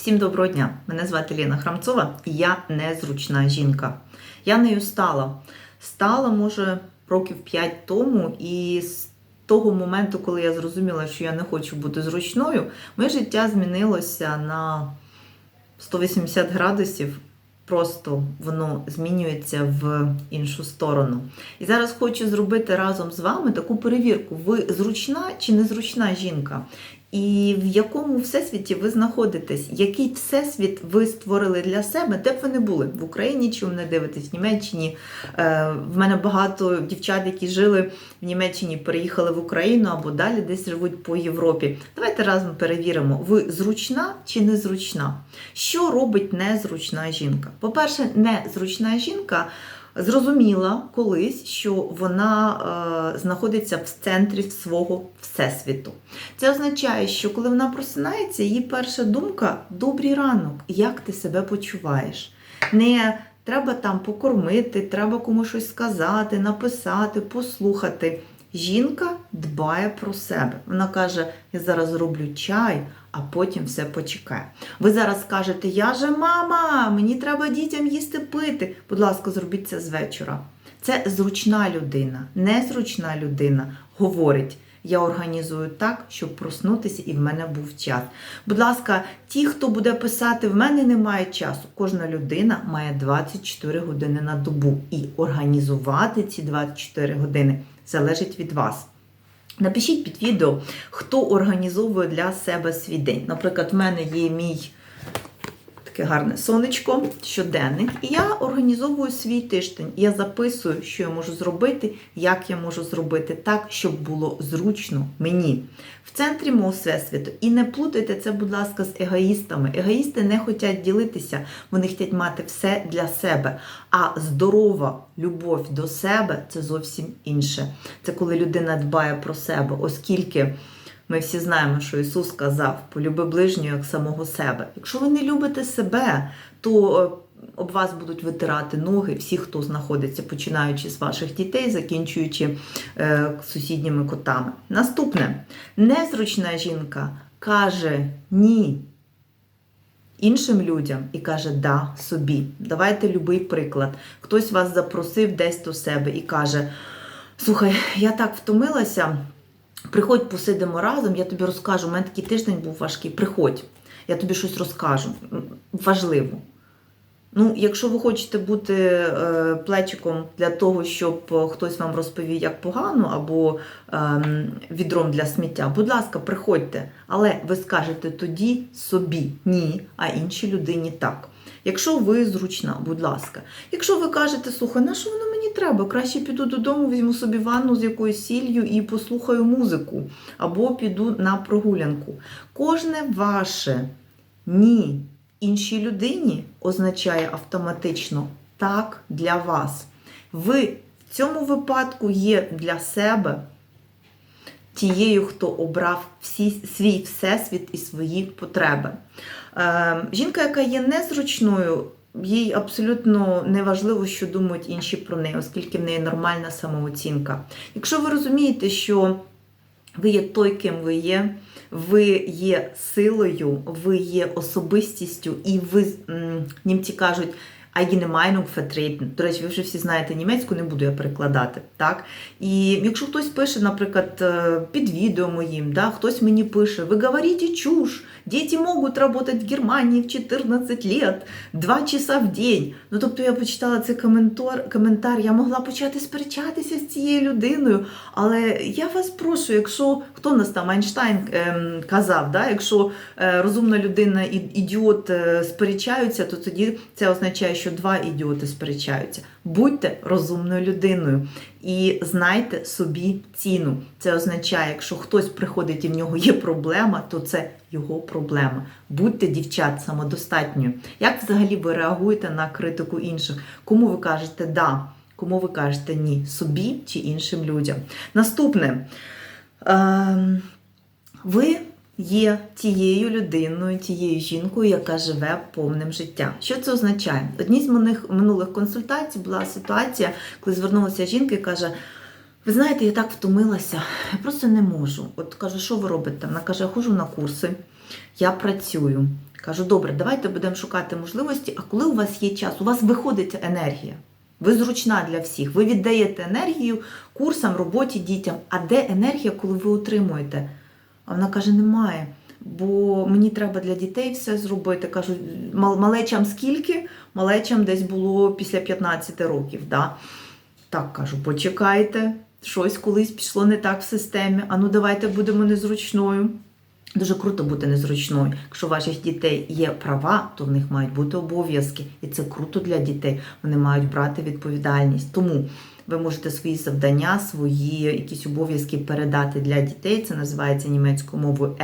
Всім доброго дня! Мене звати Ліна Храмцова і я незручна жінка. Я нею стала. Стала, може, років 5 тому, і з того моменту, коли я зрозуміла, що я не хочу бути зручною, моє життя змінилося на 180 градусів. Просто воно змінюється в іншу сторону. І зараз хочу зробити разом з вами таку перевірку: ви зручна чи незручна жінка? І в якому всесвіті ви знаходитесь? Який всесвіт ви створили для себе, де б ви не були? В Україні чи мене дивитесь, в Німеччині? Е, В мене багато дівчат, які жили в Німеччині, переїхали в Україну або далі десь живуть по Європі. Давайте разом перевіримо, ви зручна чи незручна? Що робить незручна жінка? По-перше, незручна жінка. Зрозуміла колись, що вона е, знаходиться в центрі свого всесвіту. Це означає, що коли вона просинається, її перша думка добрий ранок, як ти себе почуваєш. Не треба там покормити, треба комусь щось сказати, написати, послухати. Жінка дбає про себе. Вона каже: я зараз зроблю чай, а потім все почекає. Ви зараз кажете, я же мама, мені треба дітям їсти пити. Будь ласка, зробіть це з вечора. Це зручна людина, незручна людина говорить. Я організую так, щоб проснутися і в мене був час. Будь ласка, ті, хто буде писати, в мене немає часу. Кожна людина має 24 години на добу. І організувати ці 24 години залежить від вас. Напишіть під відео, хто організовує для себе свій день. Наприклад, в мене є мій таке гарне сонечко, щоденник, і я організовую свій тиждень. Я записую, що я можу зробити, як я можу зробити так, щоб було зручно мені. В центрі мого всесвіту. І не плутайте це, будь ласка, з егоїстами. Егоїсти не хочуть ділитися, вони хочуть мати все для себе. А здорова любов до себе це зовсім інше. Це коли людина дбає про себе, оскільки. Ми всі знаємо, що Ісус сказав: полюби ближнього як самого себе. Якщо ви не любите себе, то е, об вас будуть витирати ноги всі, хто знаходиться, починаючи з ваших дітей, закінчуючи е, сусідніми котами. Наступне незручна жінка каже ні. Іншим людям і каже да собі. Давайте любий приклад. Хтось вас запросив десь до себе і каже: Слухай, я так втомилася. Приходь, посидимо разом, я тобі розкажу. У мене такий тиждень був важкий. Приходь, я тобі щось розкажу. Важливо. Ну, якщо ви хочете бути е, плечиком для того, щоб е, хтось вам розповів, як погано, або е, відром для сміття, будь ласка, приходьте. Але ви скажете тоді собі ні, а іншій людині так. Якщо ви зручна, будь ласка. Якщо ви кажете, слухай, на що воно мені треба? Краще піду додому, візьму собі ванну з якоюсь сіллю і послухаю музику, або піду на прогулянку. Кожне ваше ні іншій людині означає автоматично так для вас. Ви в цьому випадку є для себе тією, хто обрав всі, свій всесвіт і свої потреби. Е, жінка, яка є незручною, їй абсолютно не важливо, що думають інші про неї, оскільки в неї нормальна самооцінка. Якщо ви розумієте, що ви є той, ким ви є, ви є силою, ви є особистістю, і ви, німці кажуть, eigene Meinung vertreten. До речі, ви вже всі знаєте німецьку, не буду я перекладати. Так? І якщо хтось пише, наприклад, е, під відео моїм, да, хтось мені пише, ви говорите чушь, дети можуть працювати в Германії в 14 лет, 2 часа в день. Ну, тобто я почитала цей коментар, коментар, я могла почати сперечатися з цією людиною, але я вас прошу, якщо хто нас там Айнштайн ем, казав, да, якщо е, розумна людина і ідіот е, сперечаються, то тоді це означає, що два ідіоти сперечаються. Будьте розумною людиною і знайте собі ціну. Це означає, якщо хтось приходить і в нього є проблема, то це його проблема. Будьте дівчат самодостатньою. Як взагалі ви реагуєте на критику інших? Кому ви кажете да? Кому ви кажете ні? Собі чи іншим людям? Наступне. Ем, ви є тією людиною, тією жінкою, яка живе повним життям. Що це означає? Одній з минулих, консультацій була ситуація, коли звернулася жінка і каже: Ви знаєте, я так втомилася, я просто не можу. От каже, що ви робите? Вона каже, я ходжу на курси, я працюю. Кажу, добре, давайте будемо шукати можливості, а коли у вас є час, у вас виходить енергія. Ви зручна для всіх. Ви віддаєте енергію курсам, роботі, дітям. А де енергія, коли ви отримуєте? А вона каже: немає. Бо мені треба для дітей все зробити. Кажу, малечам скільки? Малечам десь було після 15 років. Да? Так кажу, почекайте, щось колись пішло не так в системі. А ну давайте будемо незручною. Дуже круто бути незручною. Якщо у ваших дітей є права, то в них мають бути обов'язки. І це круто для дітей. Вони мають брати відповідальність. Тому ви можете свої завдання, свої якісь обов'язки передати для дітей. Це називається німецькою мовою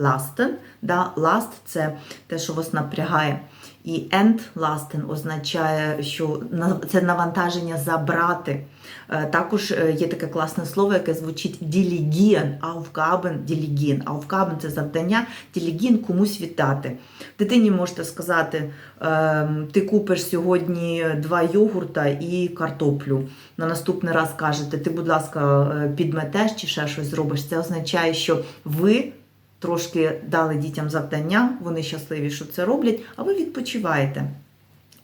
entlasten. Да, last – це те, що вас напрягає. І entlasten означає, що це навантаження забрати. Е, Також е, є таке класне слово, яке звучить delegieren, Aufgaben delegieren. Aufgaben – це завдання, delegieren – комусь віддати. Дитині можете сказати, ем, ти купиш сьогодні два йогурта і картоплю. На наступний раз кажете, ти, будь ласка, е, підметеш чи ще щось зробиш. Це означає, що ви трошки дали дітям завдання, вони щасливі, що це роблять, а ви відпочиваєте.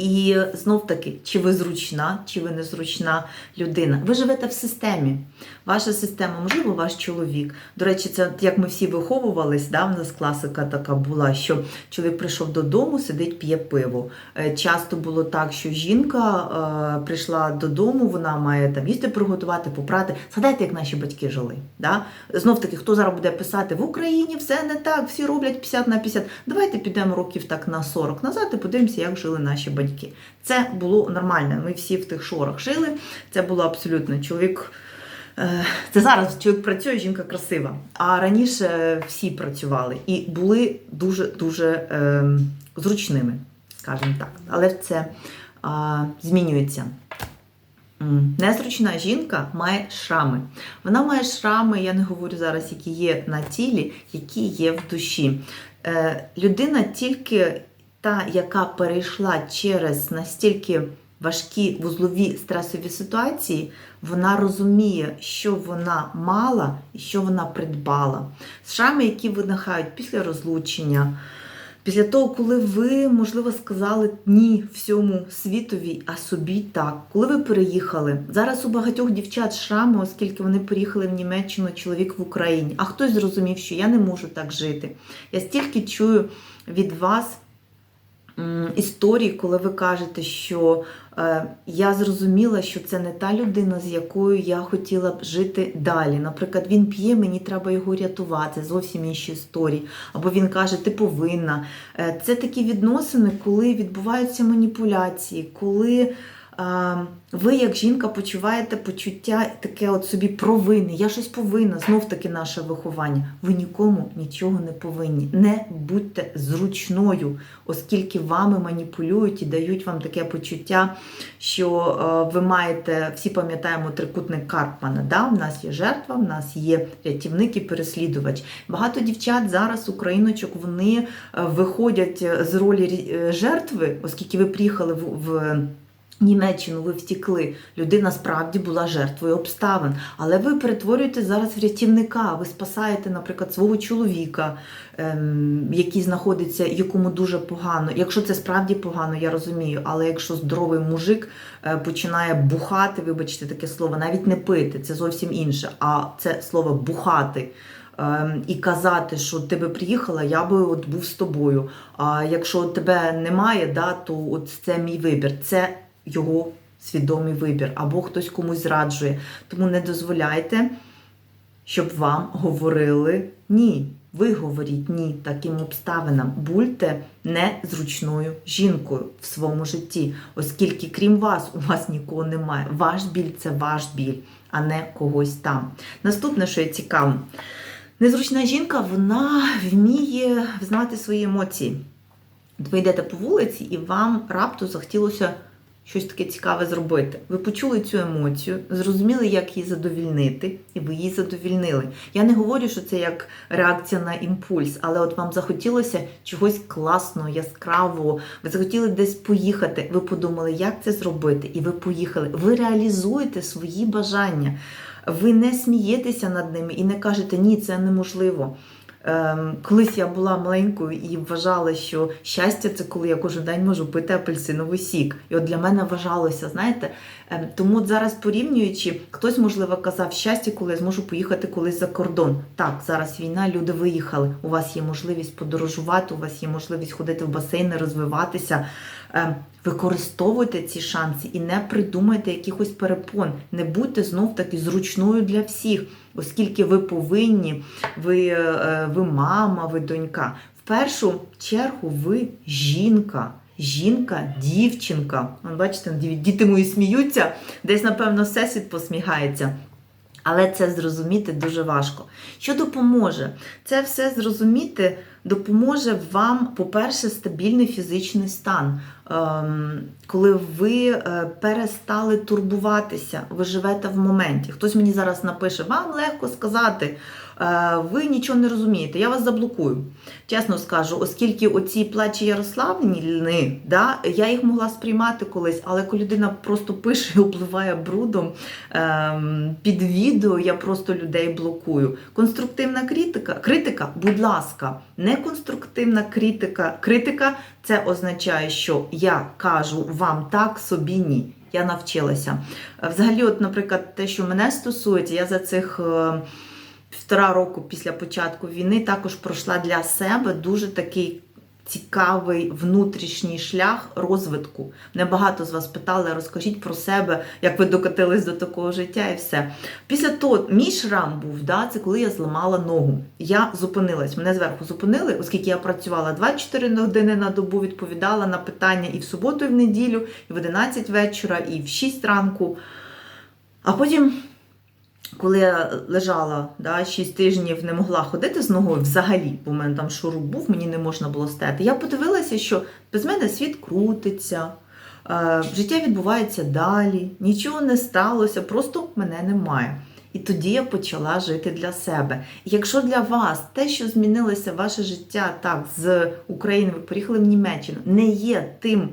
І знов таки, чи ви зручна, чи ви незручна людина. Ви живете в системі. Ваша система, можливо, ваш чоловік. До речі, це як ми всі виховувались, да, в нас класика така була, що чоловік прийшов додому, сидить, п'є пиво. Е, Часто було так, що жінка е, прийшла додому, вона має там їсти приготувати, попрати. Згадайте, як наші батьки жили. Да? Знов таки, хто зараз буде писати в Україні все не так, всі роблять 50 на 50. Давайте підемо років так на 40 назад і подивимося, як жили наші батьки. Це було нормально. Ми всі в тих шорах жили. Це було абсолютно чоловік. е, Це зараз чоловік працює, жінка красива. А раніше всі працювали і були дуже дуже е, зручними, скажімо так. Але це а, змінюється. Незручна жінка має шрами. Вона має шрами, я не говорю зараз, які є на тілі, які є в душі. Е, людина тільки та, яка перейшла через настільки важкі вузлові стресові ситуації, вона розуміє, що вона мала і що вона придбала. Шрами, які виникають після розлучення, Після того, коли ви, можливо, сказали ні всьому світові, а собі так, коли ви переїхали, зараз у багатьох дівчат шрами, оскільки вони переїхали в Німеччину, чоловік в Україні, а хтось зрозумів, що я не можу так жити. Я стільки чую від вас історії, коли ви кажете, що е, я зрозуміла, що це не та людина, з якою я хотіла б жити далі. Наприклад, він п'є, мені треба його рятувати, зовсім інші історії. Або він каже, ти повинна. Е, Це такі відносини, коли відбуваються маніпуляції, коли. Е, Ви, як жінка, почуваєте почуття таке от собі провини. Я щось повинна, знов таки наше виховання. Ви нікому нічого не повинні. Не будьте зручною, оскільки вами маніпулюють і дають вам таке почуття, що е, ви маєте, всі пам'ятаємо трикутник Карпмана. Да? В нас є жертва, в нас є рятівник і переслідувач. Багато дівчат зараз, україночок, вони е, виходять з ролі е, жертви, оскільки ви приїхали в. Німеччину ви втікли. Людина справді була жертвою обставин. Але ви перетворюєте зараз в рятівника. Ви спасаєте, наприклад, свого чоловіка, ем, який знаходиться, якому дуже погано. Якщо це справді погано, я розумію. Але якщо здоровий мужик е, починає бухати, вибачте таке слово, навіть не пити, це зовсім інше. А це слово бухати. ем, І казати, що ти би приїхала, я би от був з тобою. А якщо тебе немає, да, то от це мій вибір. Це його свідомий вибір, або хтось комусь зраджує. Тому не дозволяйте, щоб вам говорили ні. Ви говоріть ні таким обставинам. Будьте незручною жінкою в своєму житті, оскільки, крім вас, у вас нікого немає. Ваш біль це ваш біль, а не когось там. Наступне, що є цікаво, незручна жінка вона вміє знати свої емоції. Ви йдете по вулиці, і вам раптом захотілося щось таке цікаве зробити. Ви почули цю емоцію, зрозуміли, як її задовільнити, і ви її задовільнили. Я не говорю, що це як реакція на імпульс, але от вам захотілося чогось класного, яскравого. Ви захотіли десь поїхати. Ви подумали, як це зробити, і ви поїхали. Ви реалізуєте свої бажання. Ви не смієтеся над ними і не кажете ні, це неможливо. Ем, колись я була маленькою і вважала, що щастя це коли я кожен день можу пити апельсиновий сік. І от для мене вважалося, знаєте, ем, тому зараз порівнюючи, хтось, можливо, казав щастя, коли я зможу поїхати колись за кордон. Так, зараз війна, люди виїхали. У вас є можливість подорожувати, у вас є можливість ходити в басейни, розвиватися. Ем, Використовуйте ці шанси і не придумайте якихось перепон. Не будьте знов таки зручною для всіх, оскільки ви повинні, ви, е, ви мама, ви донька. В першу чергу ви жінка. Жінка, дівчинка. Бачите, діти мої сміються, десь, напевно, всесвіт посміхається. Але це зрозуміти дуже важко. Що допоможе? Це все зрозуміти допоможе вам, по-перше, стабільний фізичний стан. Ем, коли ви е, перестали турбуватися, ви живете в моменті. Хтось мені зараз напише, вам легко сказати, ви нічого не розумієте, я вас заблокую. Чесно скажу, оскільки оці плачі Ярославні, да, я їх могла сприймати колись, але коли людина просто пише і обливає брудом ем, під відео, я просто людей блокую. Конструктивна критика, критика, будь ласка, не конструктивна критика. Критика це означає, що я кажу вам так, собі ні. Я навчилася. Е, Взагалі, от, наприклад, те, що мене стосується, я за цих е, півтора року після початку війни також пройшла для себе дуже такий цікавий внутрішній шлях розвитку. Мене багато з вас питали, розкажіть про себе, як ви докотились до такого життя і все. Після того, мій шрам був, да, це коли я зламала ногу. Я зупинилась, мене зверху зупинили, оскільки я працювала 24 години на добу, відповідала на питання і в суботу, і в неділю, і в 11 вечора, і в 6 ранку. А потім коли я лежала да, 6 тижнів, не могла ходити з ногою взагалі, бо в мене там шуруп був, мені не можна було стояти. Я подивилася, що без мене світ крутиться, е, життя відбувається далі, нічого не сталося, просто мене немає. І тоді я почала жити для себе. І якщо для вас те, що змінилося ваше життя так з України, ви поїхали в Німеччину, не є тим.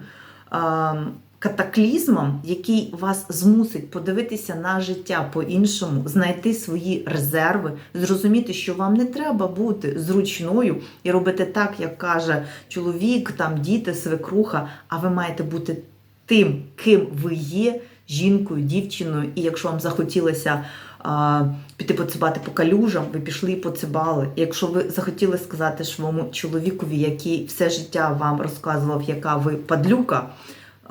ем, катаклізмом, який вас змусить подивитися на життя по-іншому, знайти свої резерви, зрозуміти, що вам не треба бути зручною і робити так, як каже чоловік, там діти, свекруха, а ви маєте бути тим, ким ви є, жінкою, дівчиною. І якщо вам захотілося а, піти поцибати по калюжам, ви пішли і поцибали. Якщо ви захотіли сказати своєму чоловікові, який все життя вам розказував, яка ви падлюка.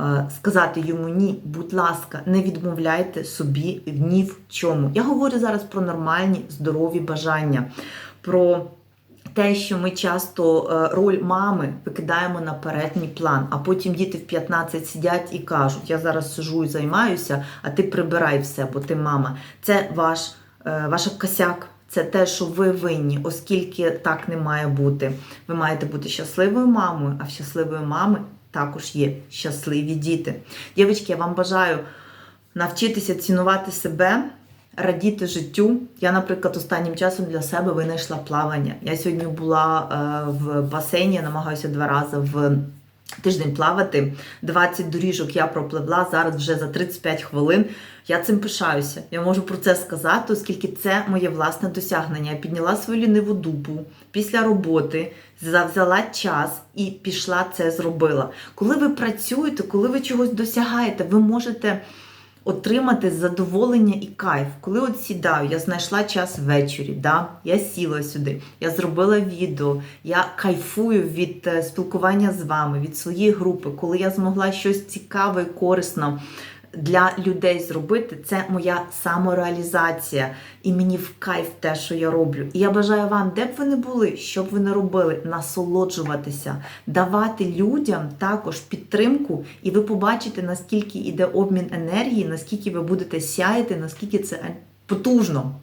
Е, сказати йому ні, будь ласка, не відмовляйте собі ні в чому. Я говорю зараз про нормальні здорові бажання, про те, що ми часто е, роль мами викидаємо на передній план, а потім діти в 15 сидять і кажуть: я зараз сижу і займаюся, а ти прибирай все, бо ти мама. Це ваш, е, ваша косяк. Це те, що ви винні, оскільки так не має бути. Ви маєте бути щасливою мамою, а в щасливої мами також є щасливі діти. Дівчатки, я вам бажаю навчитися цінувати себе, радіти життю. Я, наприклад, останнім часом для себе винайшла плавання. Я сьогодні була е, в басейні, намагаюся два рази в. Тиждень плавати, 20 доріжок я пропливла зараз вже за 35 хвилин. Я цим пишаюся. Я можу про це сказати, оскільки це моє власне досягнення. Я підняла свою ліниву дупу після роботи, завзяла час і пішла це зробила. Коли ви працюєте, коли ви чогось досягаєте, ви можете отримати задоволення і кайф. Коли от сідаю, я знайшла час ввечері, да? я сіла сюди, я зробила відео, я кайфую від е, спілкування з вами, від своєї групи, коли я змогла щось цікаве і корисно для людей зробити, це моя самореалізація. І мені в кайф те, що я роблю. І я бажаю вам, де б ви не були, що б ви не робили, насолоджуватися, давати людям також підтримку, і ви побачите, наскільки йде обмін енергії, наскільки ви будете сяяти, наскільки це потужно.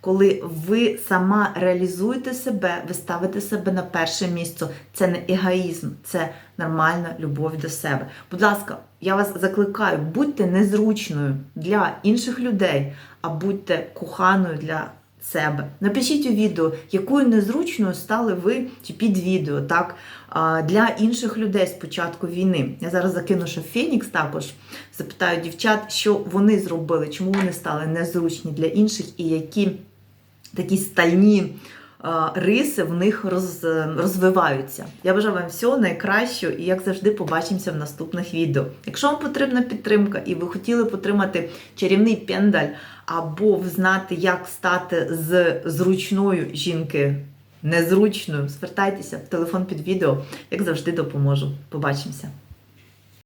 Коли ви сама реалізуєте себе, ви ставите себе на перше місце. Це не егоїзм, це нормальна любов до себе. Будь ласка, я вас закликаю, будьте незручною для інших людей, а будьте коханою для себе. Напишіть у відео, якою незручною стали ви чи під відео, так, для інших людей з початку війни. Я зараз закину, що Фенікс також запитаю дівчат, що вони зробили, чому вони стали незручні для інших і які такі стальні риси в них роз, розвиваються. Я бажаю вам всього найкращого і, як завжди, побачимося в наступних відео. Якщо вам потрібна підтримка і ви хотіли потримати чарівний пендаль або знати, як стати з зручною жінки незручною, звертайтеся в телефон під відео, як завжди допоможу. Побачимося.